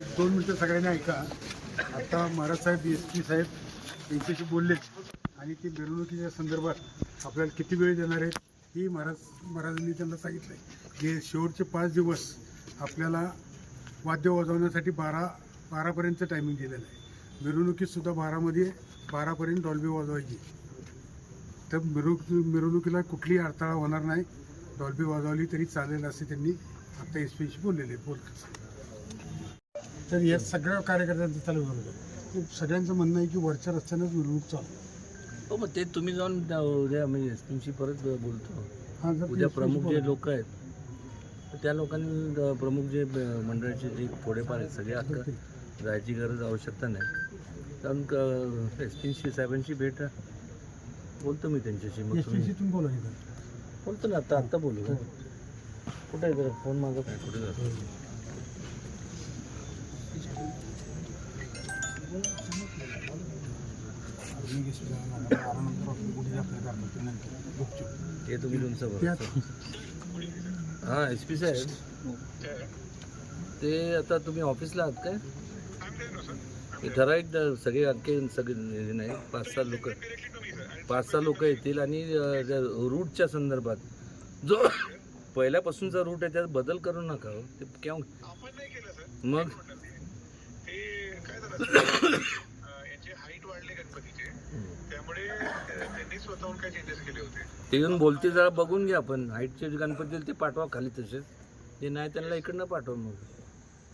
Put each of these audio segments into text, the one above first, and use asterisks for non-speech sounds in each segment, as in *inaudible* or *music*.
दोन मिनटं सगळ्यांनी ऐका. आता महाराज साहेब एस पी साहेब यांच्याशी बोललेच आणि ते मिरवणुकीच्या संदर्भात आपल्याला किती वेळ देणार आहेत ही महाराज महाराजांनी त्यांना सांगितलं आहे जे शेवटचे पाच दिवस आपल्याला वाद्य वाजवण्यासाठी बारा बारापर्यंत टायमिंग दिलेलं आहे. मिरवणुकीतसुद्धा बारामध्ये बारापर्यंत डॉल्बी वाजवायची. तर मिरवणूक मिरवणुकीला कुठलीही अडथळा होणार नाही. डॉल्बी वाजवली तरी चालेल असे त्यांनी आता एस पीशी बोललेले बोलतात तर या सगळ्या कार्यकर्त्यांचं चालू बरोबर सगळ्यांचं म्हणणं आहे की वरच्या रस्त्यानंच मिरवणूक चालू हो मग ते तुम्ही जाऊन उद्या म्हणजे तुमची परत बोलतो. हा जर उद्या प्रमुख जे. लोक आहेत त्या लोकांनी प्रमुख जे मंडळाचे जे थोडेफार आहेत सगळे आता जायची गरज आवश्यकता नाही. कारण एस पीशी साहेबांशी भेट बोलतो मी त्यांच्याशी मग तुम्ही. बोलतो ना आता आत्ता बोलू का? कुठे आहे जरा फोन माझा? काय कुठे जातो? ते. हे तुम्ही तुमचं हां एस पी साहेब. ते आता तुम्ही ऑफिसला आहात काय? ते ठराविक सगळे अख्खे सगळे नाही पाच सहा लोक. पाच सहा लोक येतील आणि रूटच्या संदर्भात. जो पहिल्यापासूनचा रूट आहे त्यात बदल करू नका हो. ते केव्हा मग? यांचे हाईट वाढले गणपतीचे त्यामुळे त्यांनी स्वतःहून काय चेंजेस केले होते. ते येऊन बोलते जरा बघून घ्या आपण हाईटचे गणपती ते पाठवा खाली तसेच. ते नाही त्यांना इकडनं पाठवा मग.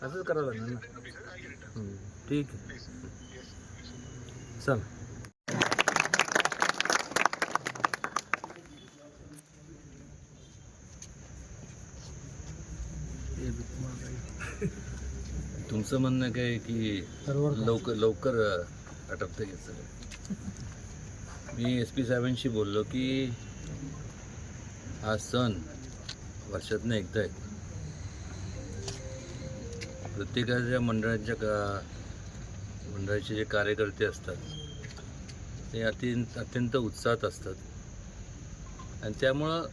असंच करावं लागणार ना. ठीक आहे. चल. तुमचं म्हणणं काय की सर्वर लवकर लवकर अटकतं सगळं. मी एस पी साहेबांशी बोललो की हा सण वर्षातनं एकदा आहे. प्रत्येकाच्या मंडळाच्या का मंडळाचे जे कार्यकर्ते असतात ते अत्यंत अत्यंत उत्साहात असतात. आणि त्यामुळं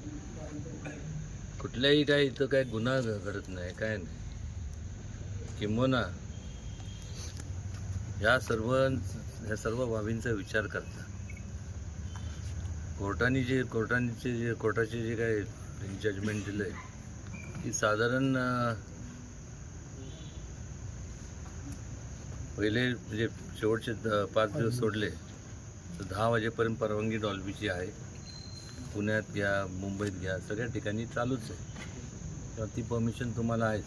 कुठल्याही काय इथं काय गुन्हा घडत नाही काय नाही. किंबोना ह्या सर्व ह्या सर्व बाबींचा विचार करता. कोर्टाने जे कोर्टांचे जे कोर्टाचे जे काय जजमेंट दिलं आहे की साधारण पहिले म्हणजे शेवटचे द- पाच दिवस सोडले तर दहा वाजेपर्यंत परवानगी डॉल्बीची आहे. पुण्यात घ्या मुंबईत घ्या सगळ्या ठिकाणी चालूच आहे. किंवा ती परमिशन तुम्हाला आहेच.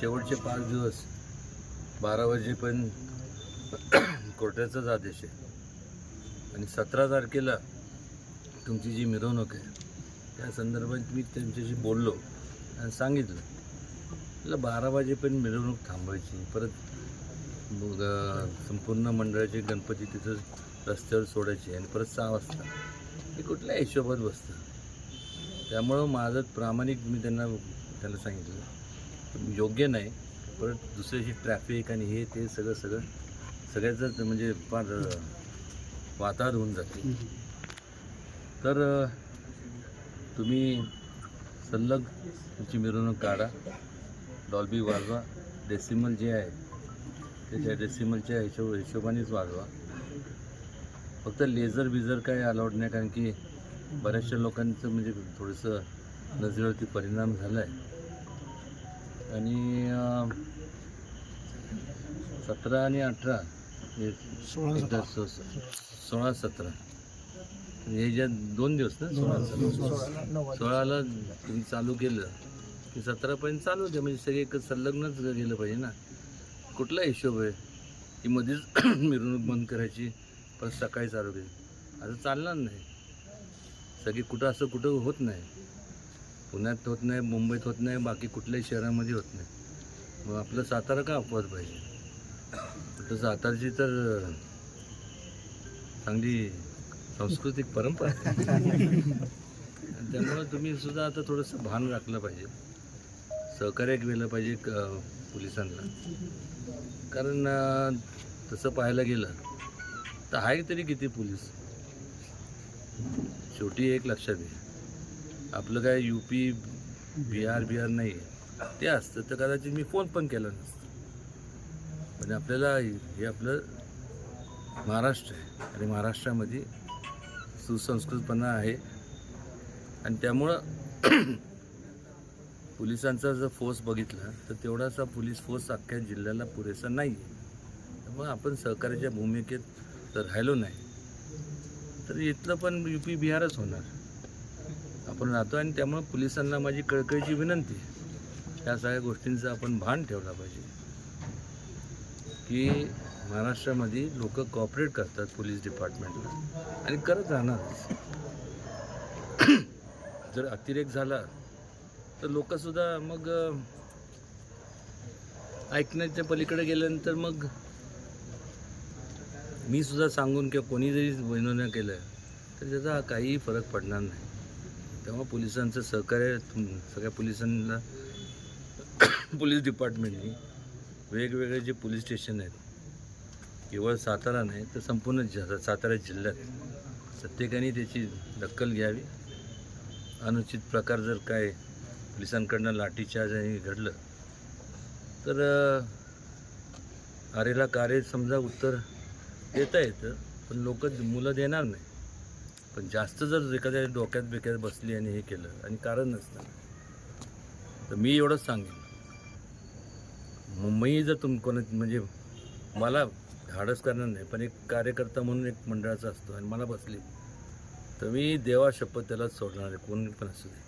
शेवटचे पाच दिवस बारा वाजेपर्यंत कोर्टाचाच आदेश आहे. आणि सतरा तारखेला तुमची जी मिरवणूक आहे त्या संदर्भात मी त्यांच्याशी बोललो आणि सांगितलं. म्हटलं बारा वाजेपर्यंत मिरवणूक थांबवायची. परत मग संपूर्ण मंडळाचे गणपती तिथं रस्त्यावर सोडायचे आणि परत सहा वाजता. हे कुठल्या हिशोबात बसतं? त्यामुळं माझं प्रामाणिक मी त्यांना त्याला सांगितलं. योग्य नाही परत दुसऱ्या ट्रॅफिक आणि हे ते सगळं सगळं सगळ्याच म्हणजे फार अं, वातावरण होऊन जाते. तर तुम्ही सल्लग तुमची मिरवणूक काढा. डॉल्बी वाजवा. डेसिमल जे आहे त्याच्या डेसिमलच्या हिशोब हिशोबानेच वाजवा. फक्त लेझर बिझर काय अलाउड नाही कारण की बऱ्याचशा लोकांचं म्हणजे थोडंसं नजरेवरती परिणाम झाला आहे आणि सतरा आणि अठरा सोळा सोळा सतरा. हे ज्या दोन दिवस ना सोळा सतरा. सोळाला तुम्ही चालू केलं. की सतरापर्यंत चालू द्या म्हणजे सगळे एकच संलग्नच गेलं पाहिजे ना. कुठला हिशोब आहे? की मध्येच *clears throat* मिरवणूक बंद करायची पण सकाळी चालू केली. असं चालणार नाही. सगळी कुठं असं कुठं होत नाही. पुण्यात होत नाही मुंबईत होत नाही बाकी कुठल्याही शहरामध्ये होत नाही. मग आपलं सातारा का अपवाद पाहिजे? तर सातारची तर चांगली सांस्कृतिक परंपरा त्यामुळं तुम्ही सुद्धा आता थोडंसं भान राखलं पाहिजे. सहकार्य केलं पाहिजे पोलिसांना. कारण तसं पाहायला गेलं तर आहे तरी किती पोलीस? शेवटी एक लक्षात घे आपलं काय यू पी बिहार बिहार नाही आहे ते असतं तर कदाचित मी फोन पण केला नसतं. पण आपल्याला हे आपलं महाराष्ट्र आहे. आणि महाराष्ट्रामध्ये सुसंस्कृतपणा आहे. आणि त्यामुळं *clears throat* पोलिसांचा जर फोर्स बघितला तर तेवढासा पोलीस फोर्स अख्ख्या जिल्ह्याला पुरेसा नाही आहे मग आपण सहकार्याच्या भूमिकेत तर राहिलो नाही तर इथलं पण यू पी बिहारच होणार. आपण राहतो आणि त्यामुळे पोलिसांना माझी कळकळीची विनंती ह्या सगळ्या गोष्टींचं आपण भान ठेवला पाहिजे. की महाराष्ट्रामध्ये लोक कॉपरेट करतात पोलीस डिपार्टमेंटला आणि करत राहणारच जर अतिरेक झाला तर लोकसुद्धा मग ऐकण्याच्या पलीकडे गेल्यानंतर मग मी सुद्धा सांगून किंवा कोणी जरी विनोदन केलं तर त्याचा काहीही फरक पडणार नाही. तेव्हा पोलिसांचं सहकार्य सगळ्या पोलिसांना *coughs* पोलीस डिपार्टमेंटनी वेगवेगळे जे पोलीस स्टेशन आहेत केवळ सातारा नाही तर संपूर्ण ज- सातारा जिल्ह्यात प्रत्येकाने त्याची दखल घ्यावी. अनुचित प्रकार जर काय पोलिसांकडनं लाठीचार्ज आणि घडलं तर आरेला कार्य समजा उत्तर देता येतं पण लोक मुलं देणार नाही. पण जास्त जर एखाद्या डोक्यात बिक्यात बसली आणि हे केलं आणि कारण नसतं तर मी एवढंच सांगेन. मुंबई जर तुम कोणा म्हणजे मला धाडस करणार नाही पण एक कार्यकर्ता म्हणून एक मंडळाचा असतो आणि मला बसली तर मी देवा शपथ त्याला सोडणार आहे कोणी पण असू दे.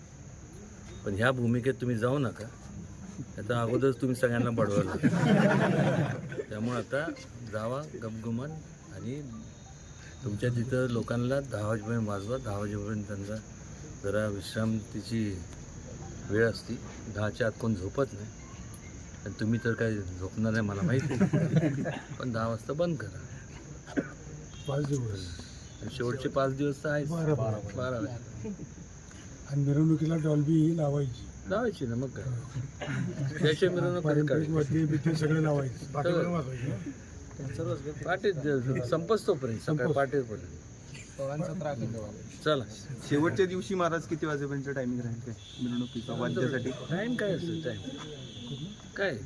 पण ह्या भूमिकेत तुम्ही जाऊ नका आता अगोदरच तुम्ही सगळ्यांना बडवलं त्यामुळे आता जावा गपगुमान आणि तुमच्या तिथं लोकांना दहा वाजेपर्यंत वाजवा दहा वाजेपर्यंत त्यांना जरा विश्रांतीची वेळ असती. दहाच्या आत कोण झोपत नाही. आणि तुम्ही तर काय झोपणार आहे मला माहिती नाही. पण दहा वाजता बंद करा पाच दिवस आणि शेवटचे पाच दिवस तर आहेच बारा. बारा वाजता. आणि मिरवणुकीला डॉल्बी ही लावायची लावायची ना मग काय त्याशिवाय मिरवणूक पारंपरिक? वाद्य बिद्य सगळे लावायचे सगळं. संपच तोपर्यंत सकाळी संपच. पहाटेपर्यंत चला शेवटच्या दिवशी महाराज किती वाजेपर्यंत टायमिंग राहील काय मिरवणुकीचा वाद्यासाठी टाईम काय असतो टाईम काय?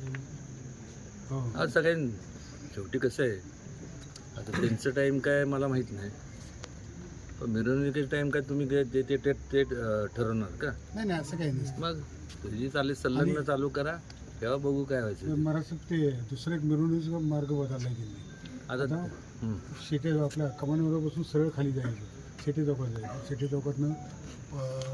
हो. आज सगळ्यां शेवटी कसं आहे? आता त्यांचं टाईम काय मला माहीत नाही. पण मिरवणुकीचं टाईम काय तुम्ही ते ते ते ठरवणार का? नाही नाही असं काही नसतं मग तुझी चालेल संलग्न चालू करा तेव्हा बघू काय व्हायचं महाराष्ट्रात ते दुसरं एक मिरवणुकीचा मार्ग बदलला गेला आता आता हं. शेटे आपल्या कमानीवर बसून सरळ खाली जायचं. शेटे चौकात जायचं. शेटे चौकातनं अं,